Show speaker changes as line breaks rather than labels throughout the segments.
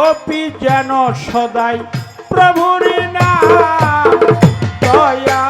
গোপী যেন সদাই প্রভুর না দয়া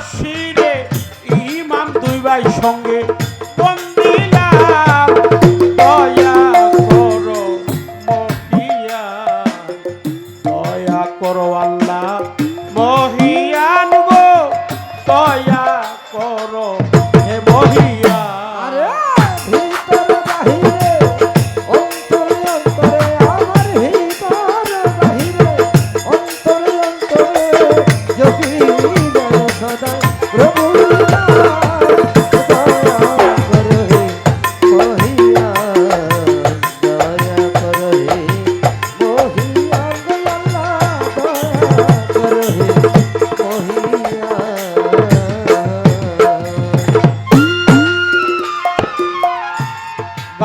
মসজিদে ইমাম দুই ভাই সঙ্গে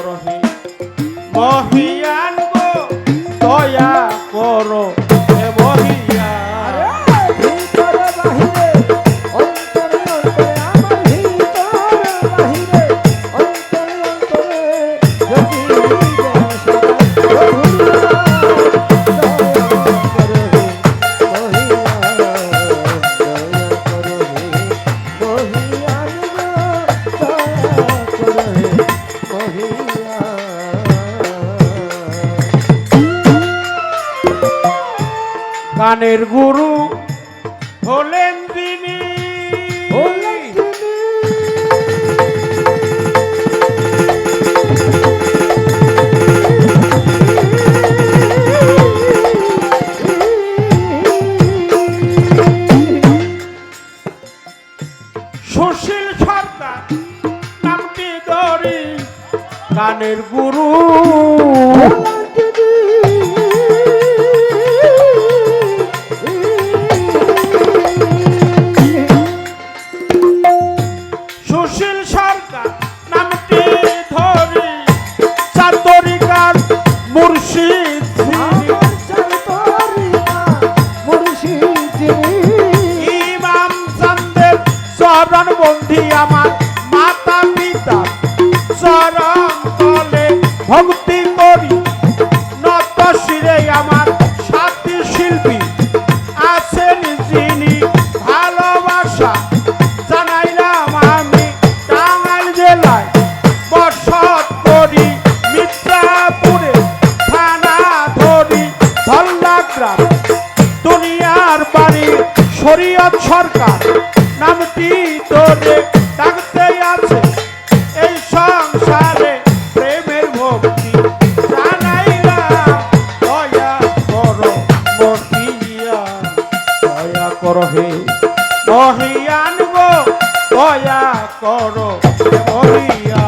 করহি মহিয়ান গো দয়া করো।
গানের গুরু হলেন তিনি। সুশীল সরকার নামটি ধরি গানের গুরু সুশীল সরকার নামটি ধরি চাতরিকার মুর্শিদ ইমাম চান্দের চরণ বন্ধি আমার নামটি তোরে আছে এই সংসারে প্রেমের ভক্তি। জানাইলাম দয়া করো মহিয়া দয়া করো হে মহিয়ান গো দয়া করো মহিয়া